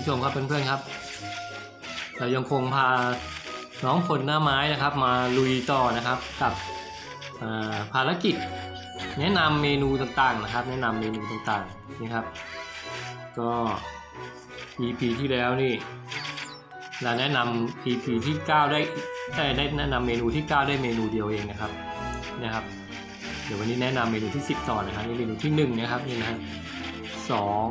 ผู้ชมครับเพื่อนๆครับ เรายังคงพาน้องพลหน้าไม้นะครับ มาลุยต่อนะครับกับภารกิจ แนะนำเมนูต่างๆนะครับ แนะนำเมนูต่างๆนี่ครับ ก็ EP ที่แล้วนี่เราแนะนำ EP ที่9ได้ได้ได้แนะนำเมนูที่ 9 ได้เมนูเดียวเองนะครับนะครับเดี๋ยววันนี้แนะนำเมนูที่ 10 ต่อนะครับนี่เมนูที่1นะครับนี่นะฮะสอง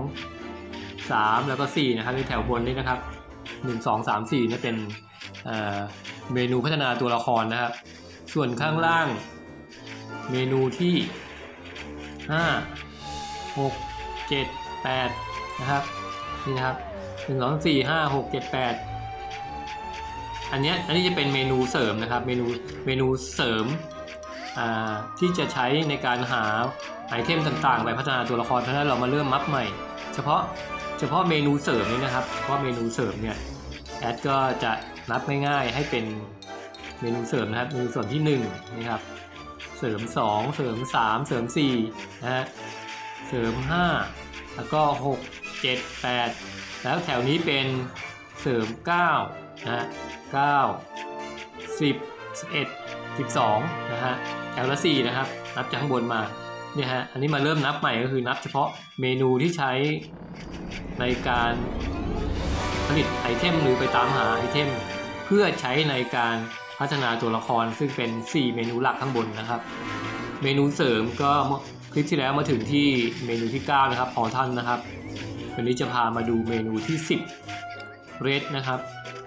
สามแล้วก็ 4 นะครับในแถวบนนี่นะครับ 1 2 3 4นี่เป็นเเมนูพัฒนาตัวละครนะครับ ส่วนข้างล่าง เมนูที่ห้าหกเจ็ดแปดนะครับนี่นะครับหนึ่งสองสี่ห้าหกเจ็ดแปดอันนี้อันนี้จะเป็นเมนูเสริมนะครับ เมนูเมนูเสริมที่จะใช้ในการหาไอเทมต่างๆ ไปพัฒนาตัวละครเพราะนั้นเรามาเริ่มมัพใหม่ เฉพาะ ฉพาะเมนูเสริมนี่นะครับเฉพาะเมนูเสริมเนี่ยแอดก็จะนับง่ายๆให้เป็นเมนูเสริมนะครับเมนูส่วนที่หนึ่งนี่ครับเสริม 2 เสริม 3 เสริม4นะฮะเสริม 5 แล้วก็ 6 7 8 แล้วแถวนี้เป็นเสริม9นะฮะ9 10 11 12นะฮะแถวละ4นะครับนับจากข้างบนมาเนี่ยฮะอันนี้มาเริ่มนับใหม่ก็คือนับเฉพาะเมนูที่ใช้ ในการผลิตไอเทมหรือไปตามหาไอเทม เพื่อใช้ในการพัฒนาตัวละครซึ่งเป็น 4 เมนูหลักข้างบนนะครับ เมนูเสริมก็คลิปที่แล้วมาถึงที่เมนูที่ 9 นะครับพอท่านนะครับ วันนี้จะพามาดูเมนูที่ 10เรดนะครับ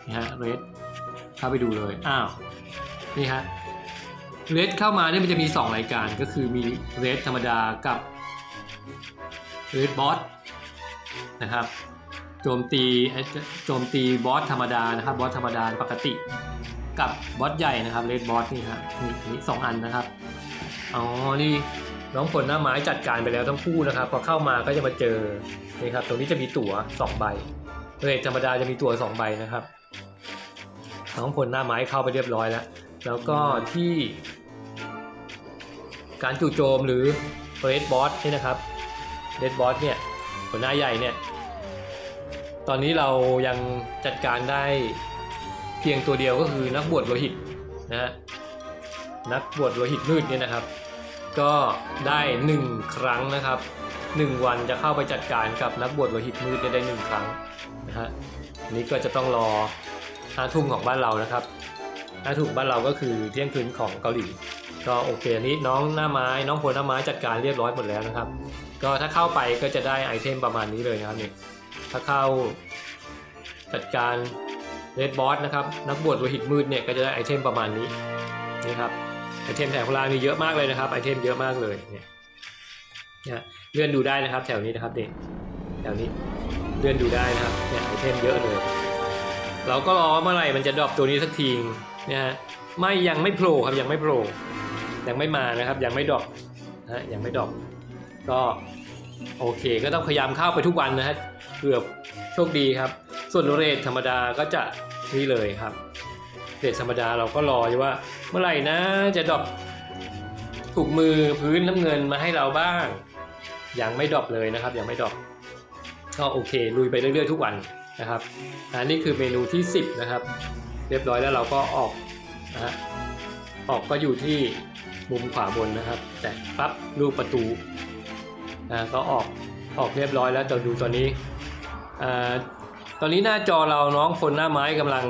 นี่ฮะเรดเข้าไปดูเลยอ้าวนี่ฮะเรดเข้ามาเนี่ยมันจะมี 2 รายการก็คือมีเรดธรรมดากับเรดบอส นะครับโจมตีโจมตีบอสธรรมดานะครับบอสธรรมดาปกติ กับบอสใหญ่นะครับเลดบอสนี่ครับนี่สองอันนะครับอ๋อนี่น้องผลหน้าไม้จัดการไปแล้วทั้งคู่นะครับพอเข้ามาก็จะมาเจอนี่ครับตรงนี้จะมีตั๋วสองใบเลดธรรมดาจะมีตั๋วสองใบนะครับ น้องผลหน้าไม้เข้าไปเรียบร้อยแล้ว แล้วก็ที่ การจู่โจมหรือเรดบอสนี่นะครับเรดบอสเนี่ย หัวหน้าใหญ่เนี่ย ตอนนี้เรายังจัดการได้เพียงตัวเดียวก็คือนักบวชโลหิตนะฮะนักบวชโลหิตมืดเนี่ยนะครับ ก็ได้หนึ่งครั้งนะครับหนึ่งวันจะเข้าไปจัดการกับนักบวชโลหิตมืดได้หนึ่งครั้งนะฮะนนี้ก็จะต้องรอห้าทุ่มของบ้านเรานะครับห้าทุ่มบ้านเราก็คือเที่ยงคืนของเกาหลี ก็โอเคอันนี้น้องหน้าไม้น้องพลหน้าไม้จัดการเรียบร้อยหมดแล้วนะครับ ก็ถ้าเข้าไปก็จะได้ไอเทมประมาณนี้เลยนะครับนี่ถ้าเข้าจัดการเรดบอสนะครับนักบวชโลหิตมืดเนี่ยก็จะได้ไอเทมประมาณนี้นี่ครับไอเทมแถวพลามีเยอะมากเลยนะครับไอเทมเยอะมากเลยเนี่ยเนี่ยเลื่อนดูได้นะครับ แถวนี้นะครับเด็กแถวนี้เลื่อนดูได้นะครับเนี่ยไอเทมเยอะเลย เราก็รอเมื่อไหร่มันจะดรอปตัวนี้สักทีนี่ยฮะไม่ยังไม่โผล่ครับยังไม่โผล่ ยังไม่มานะครับยังไม่ดอปนะยังไม่ดอปก็โอเค ก็ต้องพยายามเข้าไปทุกวันนะฮะเกือบโชคดีครับ ส่วนเรทธรรมดาก็จะนี่เลยครับเรทธรรมดาเราก็รออยู่ว่า เมื่อไหร่นะจะดรอปถูกมือพื้นน้ำเงินมาให้เราบ้าง ยังไม่ดรอปเลยนะครับ ยังไม่ดรอปก็โอเค ลุยไปเรื่อยๆทุกวันนะครับอันนี้คือเมนูที่ 10 นะครับ เรียบร้อยแล้วเราก็ออกนะฮะออกก็อยู่ที่ มุมขวาบนนะครับ แต่ปั๊บรูปประตูอ่าก็ออกออกเรียบร้อยแล้วแต่ดูตอนนี้อตอนนี้หน้าจอเราน้องคนหน้าไม้กำลัง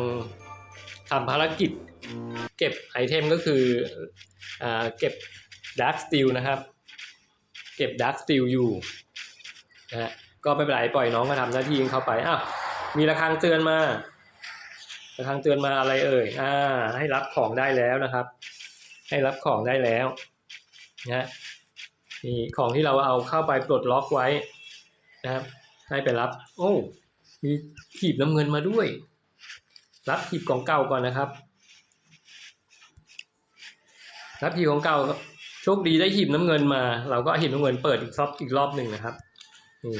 ทำภารกิจ เก็บไอเทมก็คืออเก็บดักสตีลนะครับ เก็บดักสตีลอยู่นะฮะก็ไม่เป็นไรปล่อยน้องก็ทำหน้าที่ของเขาไปอ้าวมีระฆังเตือนมาระฆังเตือนมาอะไรเอ่ยอ่าให้รับของได้แล้วนะครับ ให้รับของได้แล้วนะฮะนี่ของที่เราเอาเข้าไปปลดล็อกไว้นะครับ ให้ไปรับ โอ้มีหีบน้ำเงินมาด้วย รับหีบของเก่าก่อนนะครับ รับหีบของเก่าโชคดีได้หีบน้ำเงินมา เราก็หีบน้ำเงินเปิดอีกรอบอีกรอบหนึ่งนะครับนี่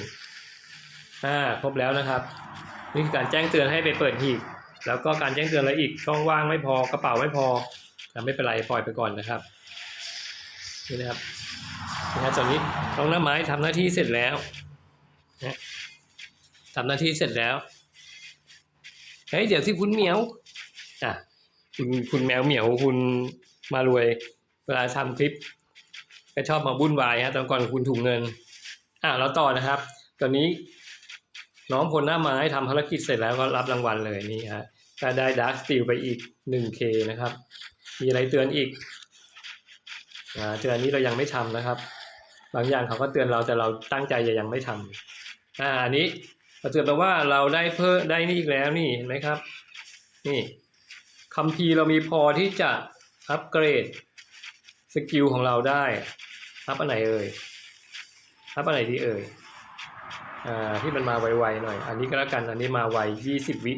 อ่าครบแล้วนะครับนี่คือการแจ้งเตือนให้ไปเปิดหีบแล้วก็การแจ้งเตือนอะไรอีกช่องว่างไม่พอกระเป๋าไม่พอ แต่ไม่เป็นไรปล่อยไปก่อนนะครับนี่นะครับนะครับตอนนี้น้องหน้าไม้ทำหน้าที่เสร็จแล้วนะทำหน้าที่เสร็จแล้วเฮ้ยเดี๋ยวที่คุณเหมียวอะคุณคุณแมวเหมียวคุณมารวย เวลาทำคลิป ก็ชอบมาวุ่นวายฮะตอนก่อนคุณถุงเงินอะเราต่อนะครับ ตอนนี้น้องพลหน้าไม้ทำภารกิจเสร็จแล้วก็รับรางวัลเลยนี่ฮะก็ได้ดาร์ s สตีลไปอีก 1K นะครับ มีอะไรเตือนอีกอ่าเตือนนี้เรายังไม่ทำนะครับ บางอย่างเขาก็เตือนเราแต่เราตั้งใจจะยังไม่ทำอ่าอันนี้เขาเตือนเราว่าเราได้เพิ่มได้นี่อีกแล้วนี่เห็นไหมครับ นี่คัมภีร์เรามีพอที่จะอัปเกรดสกิลของเราได้อัพอันไหนเอ่ยอัพอันไหนดีเอ่ยอ่าที่มันมาไวๆหน่อย อันนี้ก็แล้วกันอันนี้มาไว20วิ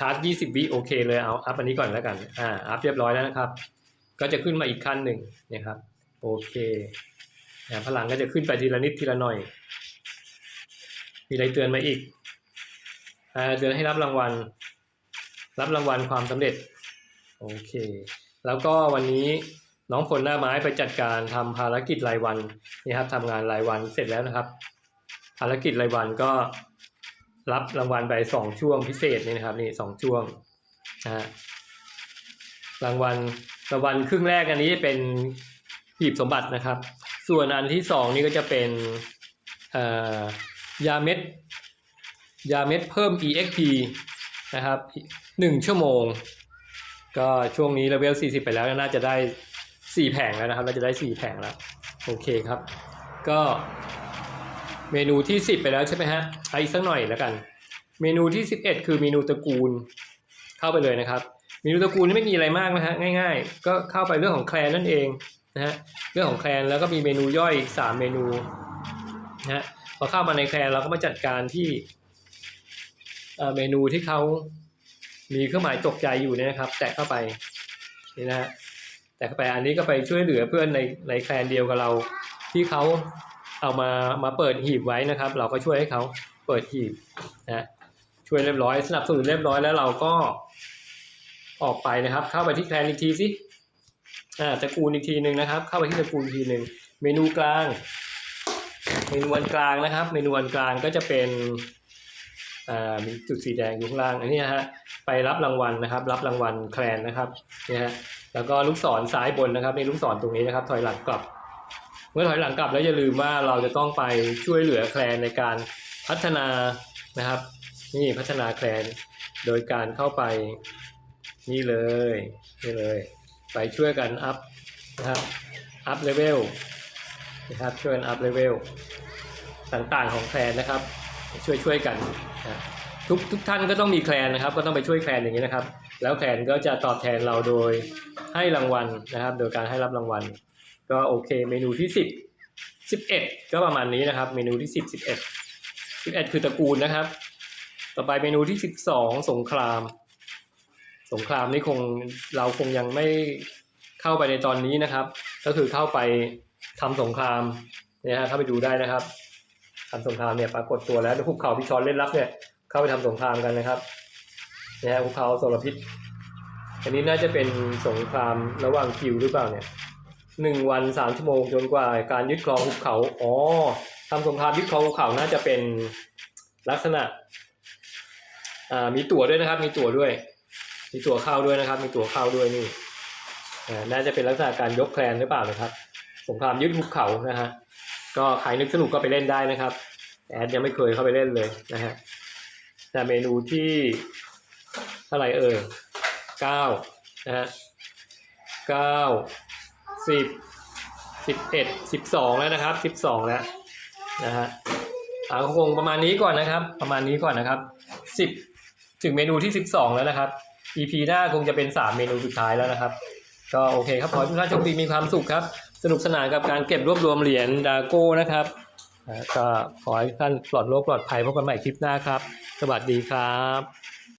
ชาร์จ 20 วิโอเคเลยเอาอัพอันนี้ก่อนแล้วกันอ่าอัพเรียบร้อยแล้วนะครับ ก็จะขึ้นมาอีกขั้นหนึ่งนะครับโอเคนะพลังก็จะขึ้นไปทีละนิดทีละหน่อย มีอะไรเตือนมาอีกอ่าเตือนให้รับรางวัล รับรางวัลความสำเร็จโอเค แล้วก็วันนี้น้องพลหน้าไม้ไปจัดการทำภารกิจรายวันนี่ครับทำงานรายวันเสร็จแล้วนะครับ ภารกิจรายวันก็ รับรางวัลไปสองช่วงพิเศษนี่นะครับนี่สองช่วงนะฮะรางวัลรางวัลครึ่งแรกอันนี้เป็นหีบสมบัตินะครับ ส่วนอันที่สองนี่ก็จะเป็นยาเม็ดยาเม็ดเพิ่ม EXP นะครับหนึ่งชั่วโมง ก็ช่วงนี้เลเวล40 ไปแล้วน่าจะได้ 4 แผงแล้วนะครับน่าจะได้ 4 แผงแล้ว โอเคครับ ก็ เมนูที่10ไปแล้วใช่ไหมฮะเอาอีกสักหน่อยแล้วกัน เมนูที่11คือเมนูตระกูลเข้าไปเลยนะครับเมนูตระกูลนี่ไม่มีอะไรมากนะฮะง่าย ๆ ก็เข้าไปเรื่องของแคลนนั่นเองนะฮะเรื่องของแคลนแล้วก็มีเมนูย่อยอีก3เมนูนะฮะพอเข้ามาในแคลนเราก็มาจัดการที่เอ่อเมนูที่เขามีเครื่องหมายตกใจอยู่เนี่ยนะครับ แตะเข้าไปนี่นะฮะแตะเข้าไปอันนี้ก็ไปช่วยเหลือเพื่อนในในแคลนเดียวกับเราที่เขา เอามามาเปิดหีบไว้นะครับ เราก็ช่วยให้เขาเปิดหีบนะช่วยเรียบร้อยสนับสนุนเรียบร้อยแล้วเราก็ออกไปนะครับ เข้าไปที่แคลนอีกทีสิอ่าตระกูลอีกทีหนึ่งนะครับ เข้าไปที่ตระกูลอีกทีหนึ่งเมนูกลาง เมนูอันกลางนะครับ เมนูอันกลางก็จะเป็นอ่ามีจุดสีแดงอยู่ข้างล่างอันนี้นะฮะไปรับรางวัลนะครับ รับรางวัลแคลนนะครับนี่ฮะแล้วก็ลูกศรซ้ายบนนะครับในลูกศรตรงนี้นะครับ ถอยหลังกลับ เมื่อถอยหลังกลับแล้วอย่าลืมว่าเราจะต้องไปช่วยเหลือแคลนในการพัฒนานะครับนี่พัฒนาแคลนโดยการเข้าไปนี่เลยนี่เลย ไปช่วยกันอัพนะครับอัพเลเวลนะครับช่วยกันอัพเลเวลต่างๆของแคลนนะครับ ช่วยช่วยกันนะทุกทุกท่านก็ต้องมีแคลนนะครับ ก็ต้องไปช่วยแคลนอย่างนี้นะครับ แล้วแคลนก็จะตอบแทนเราโดยให้รางวัลนะครับ โดยการให้รับรางวัล ก็โอเคเมนูที่สิบสิบเอ็ดก็ประมาณนี้นะครับ เมนูที่สิบสิบเอ็ดสิบเอ็ดคือตระกูลนะครับ ต่อไปเมนูที่สิบสองสงคราม สงครามนี่คงเราคงยังไม่เข้าไปในตอนนี้นะครับ ก็คือเข้าไปทำสงครามเนี่ยฮะเข้าไปดูได้นะครับทำสงครามเนี่ยปรากฏตัวแล้วภูเขาพิชอนเล่นลับเนี่ยเข้าไปทำสงครามกันนะครับเนี่ยฮะภูเขาโซลพิษอันนี้น่าจะเป็นสงครามระหว่างคิวหรือเปล่าเนี่ย หนึ่งวันสามชั่วโมงจนกว่าการยึดครองภูเขาอ๋อทำสงครามยึดครองภูเขาน่าจะเป็นลักษณะอ่ามีตั๋วด้วยนะครับ มีตั๋วด้วย มีตั๋วเข้าด้วยนะครับ มีตั๋วเข้าด้วยนี่อ่าน่าจะเป็นลักษณะการยกแคลนหรือเปล่านะครับ สงครามยึดภูเขานะฮะก็ใครนึกสนุกก็ไปเล่นได้นะครับแต่แอดยังไม่เคยเข้าไปเล่นเลยนะฮะแต่เมนูที่เท่าไหร่เอ่ยเก้านะฮะเก้า สิบสิบเอ็ดสิบสองแล้วนะครับสิบสองแล้วนะฮะอ่าคงประมาณนี้ก่อนนะครับ ประมาณนี้ก่อนนะครับสิบถึงเมนูที่สิบสองแล้วนะครับ EP หน้าคงจะเป็นสามเมนูสุดท้ายแล้วนะครับ ก็โอเคครับขอให้ทุกท่านโชคดีมีความสุขครับ สนุกสนานกับการเก็บรวบรวมเหรียญดาโก้นะครับก็ขอให้ท่านปลอดโรคปลอดภัยพบกันใหม่คลิปหน้าครับ สวัสดีครับ